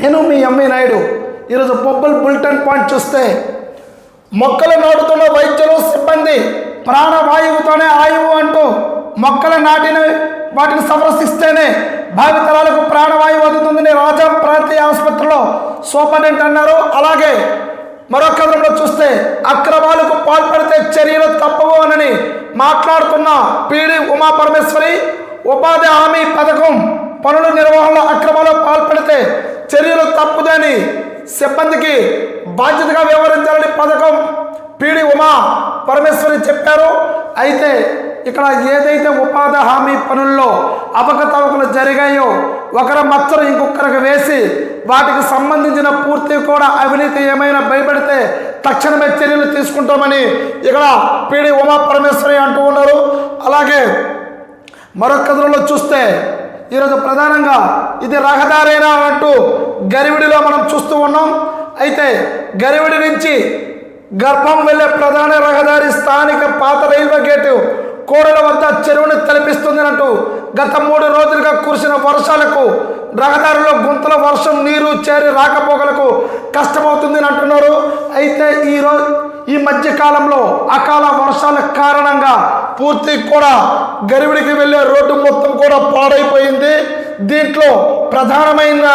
నేను మీ ఎంఏ నాయుడు. ఈరోజు బొబ్బల్ bulletin point చూస్తే మొక్కలు నాటుతున్న వైద్యులు సిబ్బంది ప్రాణవాయువుతోనే ఆయువు అంటూ మొక్కలు నాటిన వాటిని సంరక్షిస్తేనే భావితరాలకు ప్రాణవాయువు అందుతుందని రాజా ప్రాంతీయ ఆసుపత్రిలో సూపరింటెండెంట్ అన్నారు. అలాగే మరొక కథనంలో చూస్తే అక్రమాలకు పాల్పడితే చర్యలు తప్పవు అని మాట్లాడుతున్న పీడి ఉమా పరమేశ్వరి ఉపాధి హామీ పథకం పనుల నిర్వహణలో అక్రమాలు పాల్పడితే చర్యలు తప్పుదని సిబ్బందికి బాధ్యతగా వ్యవహరించాలని పథకం పీడి ఉమా పరమేశ్వరి చెప్పారు. అయితే ఇక్కడ ఏదైతే ఉపాధి హామీ పనుల్లో అవకతవకలు జరిగాయో ఒకరి మచ్చరు ఇంకొకరికి వేసి వాటికి సంబంధించిన పూర్తి కూడా అవినీతి ఏమైనా భయపడితే తక్షణమే చర్యలు తీసుకుంటామని ఇక్కడ పీడి ఉమా పరమేశ్వరి అంటూ ఉన్నారు. అలాగే మరొక కథలో చూస్తే ఈరోజు ప్రధానంగా ఇది రహదారేనా అంటూ గరివిడిలో మనం చూస్తూ ఉన్నాం. అయితే గరివిడి నుంచి గర్భం వెళ్ళే ప్రధాన రహదారి స్థానిక పాత రైల్వే గేటు కోడల వద్ద చెరువుని తలపిస్తుంది అంటూ గత మూడు రోజులుగా కురిసిన వర్షాలకు రహదారిలో గుంతల వర్షం నీరు చేరి రాకపోకలకు కష్టమవుతుంది అంటున్నారు. అయితే ఈ ఈ మధ్య కాలంలో అకాల వర్షాల కారణంగా పూర్తి కూడా గరివిడికి వెళ్ళే రోడ్డు మొత్తం కూడా పాడైపోయింది. దీంట్లో ప్రధానమైన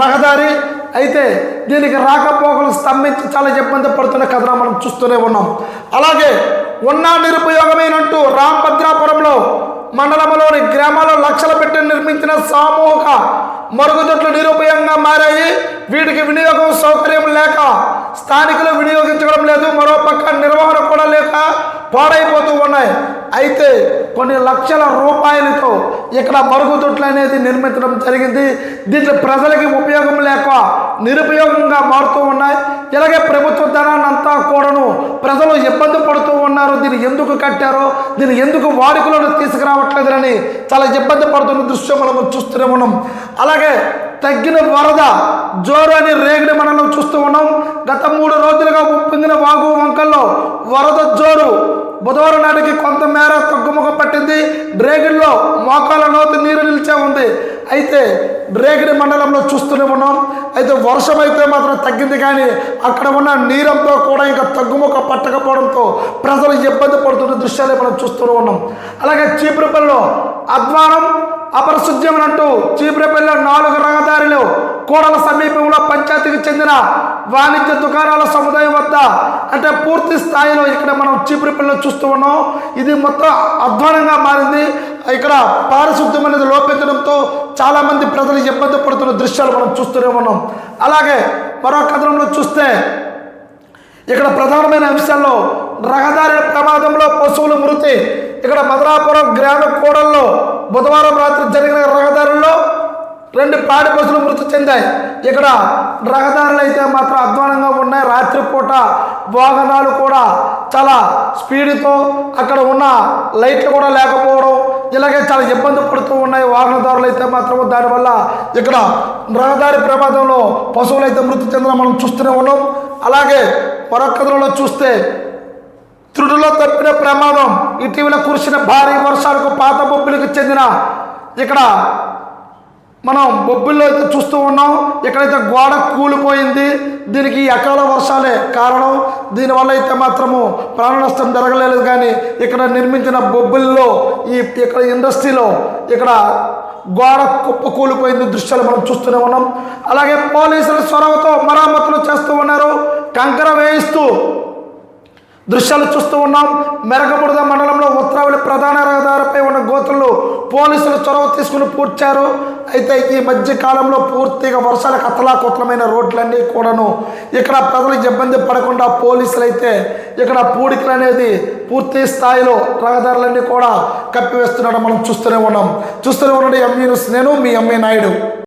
రహదారి అయితే దీనికి రాకపోకలు స్తంభించి చాలా ఇబ్బంది పడుతున్న కథనం మనం చూస్తూనే ఉన్నాం. అలాగే ఉన్న నిరుపయోగమైనట్టు రామభద్రాపురంలో మండలంలోని గ్రామాల్లో లక్షల పెట్టి నిర్మించిన సామూహిక మరుగుదొడ్లు నిరుపయోగంగా మారాయి. వీటికి వినియోగం సౌకర్యం లేక స్థానికులు వినియోగించడం లేదు. మరో పక్క నిర్వహణ కూడా లేక పాడైపోతూ ఉన్నాయి. అయితే కొన్ని లక్షల రూపాయలతో ఇక్కడ మరుగుదొడ్లు అనేది నిర్మించడం జరిగింది. దీంట్లో ప్రజలకి ఉపయోగం లేక నిరుపయోగంగా మారుతూ ఉన్నాయి. ఇలాగే ప్రభుత్వ ధనాన్ని అంతా కూడాను ప్రజలు ఇబ్బంది పడుతూ ఉన్నారు. దీన్ని ఎందుకు కట్టారో దీన్ని ఎందుకు వాడుకలను తీసుకురావట్లేదని చాలా ఇబ్బంది పడుతున్న దృశ్యం మనం చూస్తూనే ఉన్నాం. అలాగే తగ్గిన వరద జోరు అని రేగిడి మనం చూస్తూ ఉన్నాం. గత మూడు రోజులుగా ఉప్పొంగిన వాగు వంకల్లో వరద జోరు బుధవారం నాటికి కొంతమేర తగ్గుముఖ పట్టింది. రేగిడిలో మోకాల లోతు నీరు నిలిచే ఉంది. అయితే రేగిడి మండలంలో చూస్తూనే ఉన్నాం. అయితే వర్షం అయితే మాత్రం తగ్గింది కానీ అక్కడ ఉన్న నీరంతో కూడా ఇంకా తగ్గుముఖ పట్టకపోవడంతో ప్రజలు ఇబ్బంది పడుతున్న దృశ్యాలే మనం చూస్తూనే ఉన్నాం. అలాగే చీపురుపల్లిలో అధ్వానం అపరిశుద్ధ్యం అంటూ చీపురపల్లిలో నాలుగు రహదారిలో కూడల సమీపంలో పంచాయతీకి చెందిన వాణిజ్య దుకాణాల సముదాయం వద్ద అంటే పూర్తి స్థాయిలో ఇక్కడ మనం చీపురపల్లిలో చూస్తూ ఉన్నాం. ఇది మొత్తం అధ్వానంగా మారింది. ఇక్కడ పారిశుద్ధ్యం అనేది లోపించడంతో చాలామంది ప్రజలు ఇబ్బంది పడుతున్న దృశ్యాలు మనం చూస్తూనే ఉన్నాం. అలాగే మరో కథనంలో చూస్తే ఇక్కడ ప్రధానమైన అంశాల్లో రహదారి ప్రమాదంలో పశువులు మృతి ఇక్కడ మదనాపురం గ్రామ కూడల్లో బుధవారం రాత్రి జరిగిన రహదారుల్లో రెండు పాడి పశువులు మృతి చెందాయి. ఇక్కడ రహదారులు అయితే మాత్రం అధ్వానంగా ఉన్నాయి. రాత్రిపూట వాహనాలు కూడా చాలా స్పీడ్తో అక్కడ ఉన్న లైట్లు కూడా లేకపోవడం ఇలాగే చాలా ఇబ్బంది పడుతూ ఉన్నాయి వాహనదారులు అయితే మాత్రం దానివల్ల ఇక్కడ రహదారి ప్రమాదంలో పశువులు అయితే మృతి చెందడం మనం చూస్తూనే ఉన్నాం. అలాగే మరొక కథలో చూస్తే త్రుడులో తప్పిన ప్రమాదం ఇటీవల కురిసిన భారీ వర్షాలకు పాత బొబ్బులకు చెందిన ఇక్కడ మనం బొబ్బిల్లో అయితే చూస్తూ ఉన్నాం. ఇక్కడైతే గోడ కూలిపోయింది దీనికి అకాల వర్షాలే కారణం. దీనివల్ల అయితే మాత్రము ప్రాణ నష్టం జరగలేదు కానీ ఇక్కడ నిర్మించిన బొబ్బిల్లో ఈ ఇక్కడ ఇండస్ట్రీలో ఇక్కడ గోడ కుప్ప కూలిపోయింది దృశ్యాలు మనం చూస్తూనే ఉన్నాం. అలాగే పోలీసుల చొరవతో మరామతులు చేస్తూ ఉన్నారు. కంకర వేయిస్తూ దృశ్యాలు చూస్తూ ఉన్నాం. మెరగబుడద మండలంలో ఉత్తరావళి ప్రధాన రహదారిపై ఉన్న గోతుల్లో పోలీసులు చొరవ తీసుకుని పూడ్చారు. అయితే ఈ మధ్య కాలంలో పూర్తిగా వర్షాలకు అతలాకుతలమైన రోడ్లన్నీ కూడాను ఇక్కడ ప్రజలు ఇబ్బంది పడకుండా పోలీసులు అయితే ఇక్కడ పూడికలు అనేది పూర్తి స్థాయిలో రహదారులన్నీ కూడా కప్పివేస్తున్నాడు మనం చూస్తూనే ఉన్నాం. చూస్తూనే ఉన్నాడు ఎంఈ న్యూస్ నేను మీ ఎంఈ నాయుడు.